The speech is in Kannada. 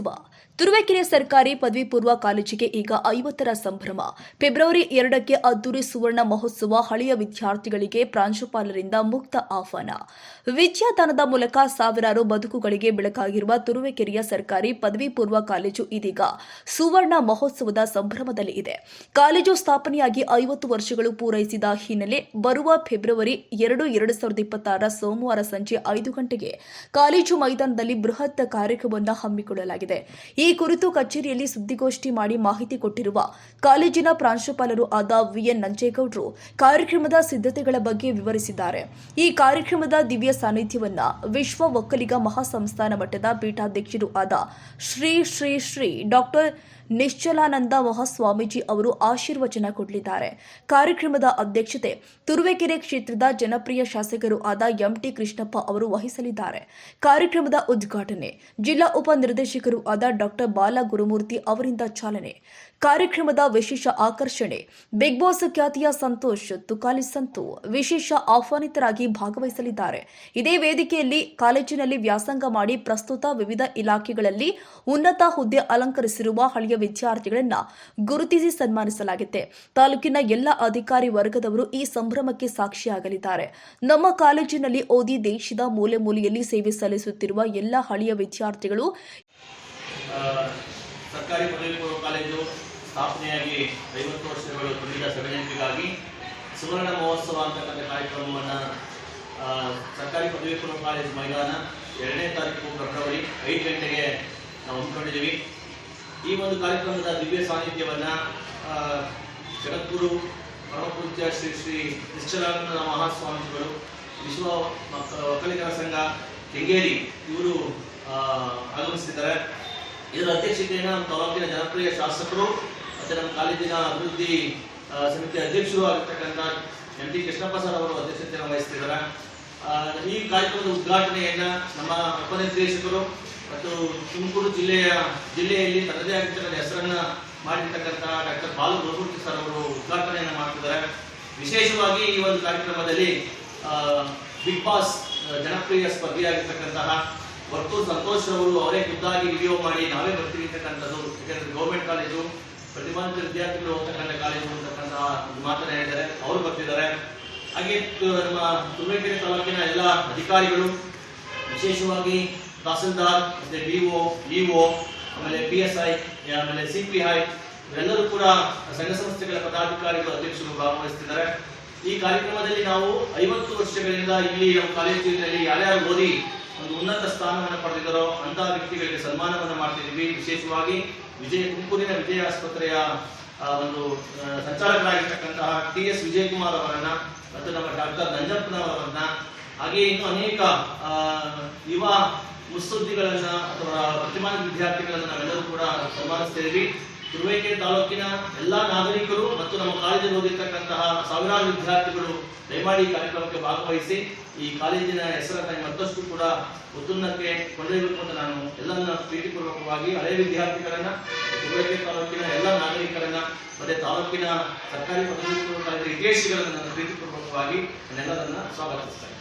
ಮಹೋತ್ಸವ ತುರುವೇಕೆರೆ ಸರ್ಕಾರಿ ಪದವಿ ಪೂರ್ವ ಕಾಲೇಜಿಗೆ ಈಗ ಐವತ್ತರ ಸಂಭ್ರಮ. ಫೆಬ್ರವರಿ ಎರಡಕ್ಕೆ ಅದ್ದೂರಿ ಸುವರ್ಣ ಮಹೋತ್ಸವ ಹಳೆಯ ವಿದ್ಯಾರ್ಥಿಗಳಿಗೆ ಪ್ರಾಂಶುಪಾಲರಿಂದ ಮುಕ್ತ ಆಹ್ವಾನ. ವಿದ್ಯಾದಾನದ ಮೂಲಕ ಸಾವಿರಾರು ಬದುಕುಗಳಿಗೆ ಬೆಳಕಾಗಿರುವ ತುರುವೇಕೆರೆಯ ಸರ್ಕಾರಿ ಪದವಿ ಪೂರ್ವ ಕಾಲೇಜು ಇದೀಗ ಸುವರ್ಣ ಮಹೋತ್ಸವದ ಸಂಭ್ರಮದಲ್ಲಿ ಇದೆ. ಕಾಲೇಜು ಸ್ಥಾಪನೆಯಾಗಿ ಐವತ್ತು ವರ್ಷಗಳು ಪೂರೈಸಿದ ಹಿನ್ನೆಲೆ ಬರುವ ಫೆಬ್ರವರಿ ಎರಡು ಎರಡು ಸಾವಿರದ ಸೋಮವಾರ ಸಂಜೆ ಐದು ಗಂಟೆಗೆ ಕಾಲೇಜು ಮೈದಾನದಲ್ಲಿ ಬೃಹತ್ ಕಾರ್ಯಕ್ರಮವನ್ನು ಹಮ್ಮಿಕೊಳ್ಳಲಾಗಿದೆ. ಈ ಕುರಿತು ಕಚೇರಿಯಲ್ಲಿ ಸುದ್ದಿಗೋಷ್ಠಿ ಮಾಡಿ ಮಾಹಿತಿ ಕೊಟ್ಟಿರುವ ಕಾಲೇಜಿನ ಪ್ರಾಂಶುಪಾಲರು ಆದ ವಿಎನ್ ನಂಜೇಗೌಡರು ಕಾರ್ಯಕ್ರಮದ ಸಿದ್ಧತೆಗಳ ಬಗ್ಗೆ ವಿವರಿಸಿದ್ದಾರೆ. ಈ ಕಾರ್ಯಕ್ರಮದ ದಿವ್ಯ ಸಾನ್ನಿಧ್ಯವನ್ನ ವಿಶ್ವ ಒಕ್ಕಲಿಗ ಮಹಾಸಂಸ್ಥಾನ ಮಟ್ಟದ ಪೀಠಾಧ್ಯಕ್ಷರು ಆದ ಶ್ರೀ ಶ್ರೀ ಶ್ರೀ ಡಾಕ್ಟರ್ ನಿಶ್ಚಲಾನಂದ ಮಹಾಸ್ವಾಮೀಜಿ ಅವರು ಆಶೀರ್ವಚನ ಕೊಡಲಿದ್ದಾರೆ. ಕಾರ್ಯಕ್ರಮದ ಅಧ್ಯಕ್ಷತೆ ತುರುವೇಕೆರೆ ಕ್ಷೇತ್ರದ ಜನಪ್ರಿಯ ಶಾಸಕರು ಆದ ಎಂಟಿ ಕೃಷ್ಣಪ್ಪ ಅವರು ವಹಿಸಲಿದ್ದಾರೆ. ಕಾರ್ಯಕ್ರಮದ ಉದ್ಘಾಟನೆ ಜಿಲ್ಲಾ ಉಪನಿರ್ದೇಶಕರು ಆದ ಡಾಕ್ಟರ್ ಬಾಲ ಗುರುಮೂರ್ತಿ ಅವರಿಂದ ಚಾಲನೆ. ಕಾರ್ಯಕ್ರಮದ ವಿಶೇಷ ಆಕರ್ಷಣೆ ಬಿಗ್ ಬಾಸ್ ಖ್ಯಾತಿಯ ಸಂತೋಷ್, ತುಕಾಲಿ ಸಂತು ವಿಶೇಷ ಆಹ್ವಾನಿತರಾಗಿ ಭಾಗವಹಿಸಲಿದ್ದಾರೆ. ಇದೇ ವೇದಿಕೆಯಲ್ಲಿ ಕಾಲೇಜಿನಲ್ಲಿ ವ್ಯಾಸಂಗ ಮಾಡಿ ಪ್ರಸ್ತುತ ವಿವಿಧ ಇಲಾಖೆಗಳಲ್ಲಿ ಉನ್ನತ ಹುದ್ದೆ ಅಲಂಕರಿಸಿರುವ ಹಳೆಯ ವಿದ್ಯಾರ್ಥಿಗಳನ್ನ ಗುರುತಿಸಿ ಸನ್ಮಾನಿಸಲಾಗಿದೆ ತಾಲೂಕಿನ ಎಲ್ಲ ಅಧಿಕಾರಿ ವರ್ಗದವರು ಈ ಸಂಭ್ರಮಕ್ಕೆ ಸಾಕ್ಷಿಯಾಗಲಿದ್ದಾರೆ. ನಮ್ಮ ಕಾಲೇಜಿನಲ್ಲಿ ಓದಿ ದೇಶದ ಮೂಲೆ ಮೂಲೆಯಲ್ಲಿ ಸೇವೆ ಸಲ್ಲಿಸುತ್ತಿರುವ ಎಲ್ಲ ಹಳೆಯ ವಿದ್ಯಾರ್ಥಿಗಳು ಸರ್ಕಾರಿ ಪದವಿ ಪೂರ್ವ ಕಾಲೇಜು ಸ್ಥಾಪನೆಯಾಗಿ ಐವತ್ತು ವರ್ಷಗಳು ತುಂಬಿದ ಸೆವೆನೆಂಟಿಗಾಗಿ ಸುವರ್ಣ ಮಹೋತ್ಸವ ಅಂತಕ್ಕಂಥ ಕಾರ್ಯಕ್ರಮವನ್ನು ಸರ್ಕಾರಿ ಪದವಿ ಪೂರ್ವ ಕಾಲೇಜು ಮೈದಾನ ಎರಡನೇ ತಾರೀಕು ಫೆಬ್ರವರಿ ಐದು ಗಂಟೆಗೆ ನಾವು ಹಮ್ಮಿಕೊಂಡಿದ್ದೀವಿ. ಈ ಒಂದು ಕಾರ್ಯಕ್ರಮದ ದಿವ್ಯ ಸಾನ್ನಿಧ್ಯವನ್ನ ಜಗದ್ಗುರು ಪರಮಪೂಜ್ಯ ಶ್ರೀ ಶ್ರೀ ನಿಶ್ಚಲಾನಂದ ಮಹಾಸ್ವಾಮೀಜಿಗಳು, ವಿಶ್ವ ಒಕ್ಕಲಿಗರ ಸಂಘ, ಕೆಂಗೇರಿ, ಇವರು ಆಗಮಿಸಿದ್ದಾರೆ. ಇದರ ಅಧ್ಯಕ್ಷತೆಯನ್ನು ನಮ್ಮ ತಾಲೂಕಿನ ಜನಪ್ರಿಯ ಶಾಸಕರು ಮತ್ತು ನಮ್ಮ ಕಾಲೇಜಿನ ಅಭಿವೃದ್ಧಿ ಸಮಿತಿ ಅಧ್ಯಕ್ಷರು ಆಗಿರ್ತಕ್ಕಂಥ ಎಂ ಟಿ ಕೃಷ್ಣಪ್ಪ ಸರ್ ಅವರು ಅಧ್ಯಕ್ಷತೆಯನ್ನು ವಹಿಸ್ತಿದ್ದಾರೆ. ಈ ಕಾರ್ಯಕ್ರಮದ ಉದ್ಘಾಟನೆಯನ್ನ ನಮ್ಮ ಉಪನಿರ್ದೇಶಕರು ಮತ್ತು ತುಮಕೂರು ಜಿಲ್ಲೆಯ, ಜಿಲ್ಲೆಯಲ್ಲಿ ತನ್ನದೇ ಆಗಿರ್ತಕ್ಕಂಥ ಹೆಸರನ್ನ ಮಾಡಿರ್ತಕ್ಕಂಥ ಡಾಕ್ಟರ್ ಬಾಲು ಗುರುಮೂರ್ತಿ ಸರ್ ಅವರು ಉದ್ಘಾಟನೆಯನ್ನು ಮಾಡ್ತಿದ್ದಾರೆ. ವಿಶೇಷವಾಗಿ ಈ ಒಂದು ಕಾರ್ಯಕ್ರಮದಲ್ಲಿ ಬಿಗ್ ಬಾಸ್ ಜನಪ್ರಿಯ ಸ್ಪರ್ಧಿಯಾಗಿರ್ತಕ್ಕಂತಹ ವರ್ತೂರ್ ಸಂತೋಷ್ ಅವರು ಅವರೇ ಖುದ್ದಾಗಿ ವಿಡಿಯೋ ಮಾಡಿ ನಾವೇ ಬರ್ತೀವಿ ಅಂತಕ್ಕಂಥದ್ದು. ಯಾಕಂದ್ರೆ ಗೌರ್ಮೆಂಟ್ ಕಾಲೇಜು ಪ್ರತಿಭಾಂತ ವಿದ್ಯಾರ್ಥಿಗಳು ಹೋಗ್ತಕ್ಕಂಥ ಕಾಲೇಜು ಅಂತಕ್ಕಂಥ ಒಂದು ಮಾತನ್ನ ಹೇಳಿದ್ದಾರೆ. ಅವರು ಬರ್ತಿದ್ದಾರೆ. ಹಾಗೆ ನಮ್ಮ ತುರುವೇಕೆರೆ ತಾಲೂಕಿನ ಎಲ್ಲ ಅಧಿಕಾರಿಗಳು, ವಿಶೇಷವಾಗಿ ತಹಸೀಲ್ದಾರ್, ಮತ್ತೆ ಬಿ ಓ ಇ ಓ ಆಮೇಲೆ ಪಿ ಎಸ್ ಐ ಆಮೇಲೆ ಸಿ ಪಿ ಐ ಇವರೆಲ್ಲರೂ ಕೂಡ ಸಂಘ ಸಂಸ್ಥೆಗಳ ಪದಾಧಿಕಾರಿಗಳು, ಅಧ್ಯಕ್ಷರು ಭಾಗವಹಿಸ್ತಿದ್ದಾರೆ. ಈ ಕಾರ್ಯಕ್ರಮದಲ್ಲಿ ನಾವು ಐವತ್ತು ವರ್ಷಗಳಿಂದ ಇಲ್ಲಿ ನಮ್ಮ ಕಾಲೇಜಿನಲ್ಲಿ ಯಾರ್ಯಾರು ಓದಿ ಒಂದು ಉನ್ನತ ಸ್ಥಾನವನ್ನು ಪಡೆದಿದ್ದಾರೋ ಅಂತಹ ವ್ಯಕ್ತಿಗಳಿಗೆ ಸನ್ಮಾನವನ್ನು ಮಾಡ್ತಿದ್ದೀವಿ. ವಿಶೇಷವಾಗಿ ವಿಜಯ, ತುಮಕೂರಿನ ವಿಜಯ ಆಸ್ಪತ್ರೆಯ ಒಂದು ಸಂಚಾಲಕರಾಗಿರ್ತಕ್ಕಂತಹ ಟಿ ಎಸ್ ವಿಜಯಕುಮಾರ್ ಅವರನ್ನ ಮತ್ತು ನಮ್ಮ ಡಾಕ್ಟರ್ ನಂಜಪ್ಪನವರನ್ನ ಹಾಗೆ ಇನ್ನು ಅನೇಕ ಯುವ ಮುತ್ಸದ್ದಿಗಳನ್ನ ಅಥವಾ ಪ್ರತಿಮಾನ ವಿದ್ಯಾರ್ಥಿಗಳನ್ನ ನಾವೆಲ್ಲರೂ ಕೂಡ ಸನ್ಮಾನಿಸ್ತೇವೆ ತುರುವೇಕೆರೆ ತಾಲೂಕಿನ ಎಲ್ಲಾ ನಾಗರಿಕರು ಮತ್ತು ನಮ್ಮ ಕಾಲೇಜಿನಲ್ಲಿ ಓದಿರ್ತಕ್ಕಂತಹ ಸಾವಿರಾರು ವಿದ್ಯಾರ್ಥಿಗಳು ದಯಮಾಡಿ ಕಾರ್ಯಕ್ರಮಕ್ಕೆ ಭಾಗವಹಿಸಿ ಈ ಕಾಲೇಜಿನ ಹೆಸರನ್ನ ಮತ್ತಷ್ಟು ಕೂಡ ಉತ್ತುನ್ನಕ್ಕೆ ಕೊಂಡೊಯ್ಯಬೇಕು ಅಂತ ನಾನು ಎಲ್ಲರನ್ನ ಪ್ರೀತಿಪೂರ್ವಕವಾಗಿ ಹಳೆಯ ವಿದ್ಯಾರ್ಥಿಗಳನ್ನ, ತುರುವೇಕೆರೆ ತಾಲೂಕಿನ ಎಲ್ಲ ನಾಗರಿಕರನ್ನ, ಮತ್ತೆ ತಾಲೂಕಿನ ಸರ್ಕಾರಿ ಪದವಿ ವಿದೇಶಿಗಳನ್ನ ನಾನು ಪ್ರೀತಿಪೂರ್ವಕವಾಗಿ ನನ್ನೆಲ್ಲರನ್ನ ಸ್ವಾಗತಿಸ್ತೇನೆ